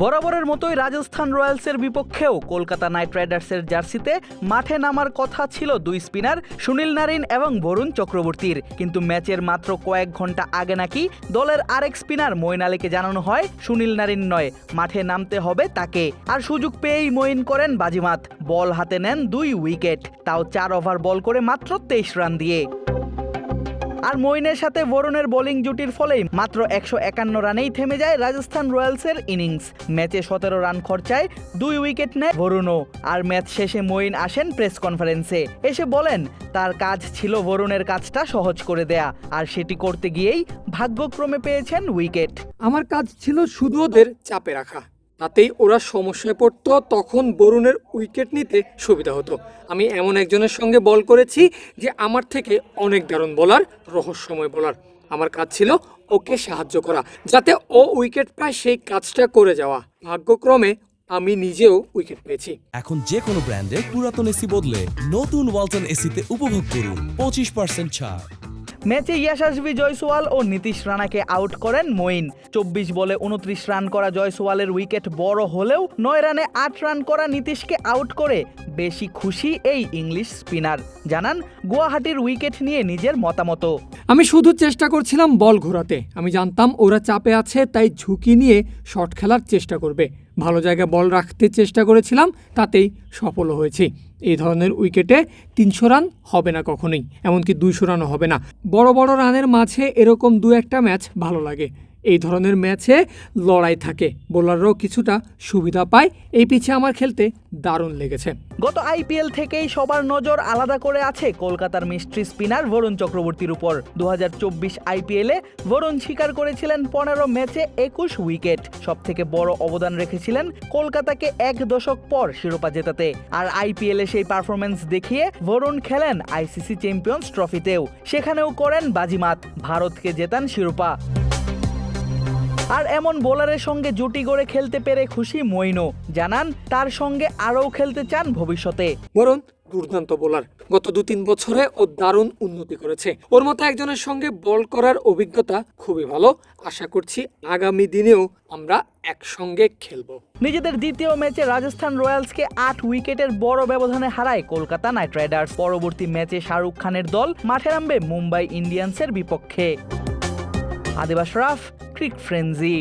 বরাবরের মতোই রাজস্থান রয়্যালসের বিপক্ষেও কলকাতা নাইট রাইডার্সের জার্সিতে মাঠে নামার কথা ছিল দুই স্পিনার সুনীল নারিন এবং বরুণ চক্রবর্তীর। কিন্তু ম্যাচের মাত্র কয়েক ঘণ্টা আগে নাকি দলের আরেক স্পিনার মঈন আলীকে জানানো হয়, সুনীল নারিন নয়, মাঠে নামতে হবে তাকে। আর সুযোগ পেয়েই মইন করেন বাজিমাত। বল হাতে নেন দুই উইকেট, তাও চার ওভার বল করে মাত্র তেইশ রান দিয়ে। আর মইনের সাথে বরুণের বোলিং জুটির ফলেই মাত্র একশো একান্ন রানেই থেমে যায় রাজস্থান রয়্যালসের ইনিংস। ম্যাচে সতেরো রান খরচায় দুই উইকেট নেয় বরুণও। আর ম্যাচ শেষে মইন আসেন প্রেস কনফারেন্সে। এসে বলেন, তার কাজ ছিল বরুণের কাজটা সহজ করে দেয়া, আর সেটি করতে গিয়েই ভাগ্যক্রমে পেয়েছেন উইকেট। আমার কাজ ছিল শুধু ওদের চাপে রাখা। তাতেই ওরা সমস্যায় পড়তো, তখন বরুণের উইকেট নিতে সুবিধা হতো। আমি এমন একজনের সঙ্গে বল করেছি যে আমার থেকে অনেক দারুণ বলার, রহস্যময় বলার। আমার কাজ ছিল ওকে সাহায্য করা, যাতে ও উইকেট পায় সেই কাজটা করে যাওয়া। ভাগ্যক্রমে আমি নিজেও উইকেট পেয়েছি। এখন যে কোনো ব্র্যান্ডের পুরাতন এসি বদলে নতুন ওয়ালটন এসিতে উপভোগ করুন পঁচিশ পার্সেন্ট ছাড়। ম্যাচে ইয়াশাসবি জয়সওয়াল ও নীতিশ রানাকে আউট করেন মঈন। চব্বিশ বলে উনত্রিশ রান করা জয়সওয়ালের উইকেট বড় হলেও নয় রানে আট রান করা নীতিশকে আউট করে বেশি খুশি এই ইংলিশ স্পিনার। জানান, গুয়াহাটির উইকেট নিয়ে নিজের মতামত। আমি শুধু চেষ্টা করছিলাম বল ঘোরাতে। আমি জানতাম ওরা চাপে আছে, তাই ঝুঁকি নিয়ে শট খেলার চেষ্টা করবে। ভালো জায়গায় বল রাখতে চেষ্টা করেছিলাম, তাতেই সফল হয়েছি। এই ধরনের উইকেটে তিনশো রান হবে না কখনোই, এমনকি দুইশো রানও হবে না। বড় বড় রানের মাঝে এরকম দু একটা ম্যাচ ভালো লাগে। এই ধরনের ম্যাচে লড়াই থাকে। বোলাররাও কিছুটা সুবিধা পায়। এই পিছে আমার খেলতে দারুণ লেগেছে। গত আইপিএল থেকেই সবার নজর আলাদা করে আছে কলকাতার মিস্ট্রি স্পিনার বরুণ চক্রবর্তীর উপর। দু হাজার চব্বিশ আইপিএলে বরুণ স্বীকার করেছিলেন পনেরো ম্যাচে একুশ উইকেট। সব থেকে বড় অবদান রেখেছিলেন কলকাতাকে এক দশক পর শিরোপা জেতাতে। আর আইপিএলে সেই পারফরমেন্স দেখিয়ে বরুণ খেলেন আইসিসি চ্যাম্পিয়ন্স ট্রফিতেও সেখানেও করেন বাজিমাত। ভারতকে জেতান শিরোপা। আর এমন বোলারের সঙ্গে জুটি গড়ে খেলতে পেরে খুশি মইনো। জানান, তার সঙ্গে আরও খেলতে চান ভবিষ্যতে। বরুণ দুর্দান্ত বোলার। গত দু তিন বছরে ও দারুণ উন্নতি করেছে। ওর মতো একজনের সঙ্গে বল করার অভিজ্ঞতা খুবই ভালো। আশা করছি আগামী দিনেও আমরা একসঙ্গে খেলব। নিজেদের দ্বিতীয় ম্যাচে রাজস্থান রয়্যালসকে আট উইকেটের বড় ব্যবধানে হারায় কলকাতা নাইট রাইডার্স। পরবর্তী ম্যাচে শাহরুখ খানের দল মাঠে নামবে মুম্বাই ইন্ডিয়ান্সের বিপক্ষে। আদিবাস রাফ, ক্রিক ফ্রেন্জি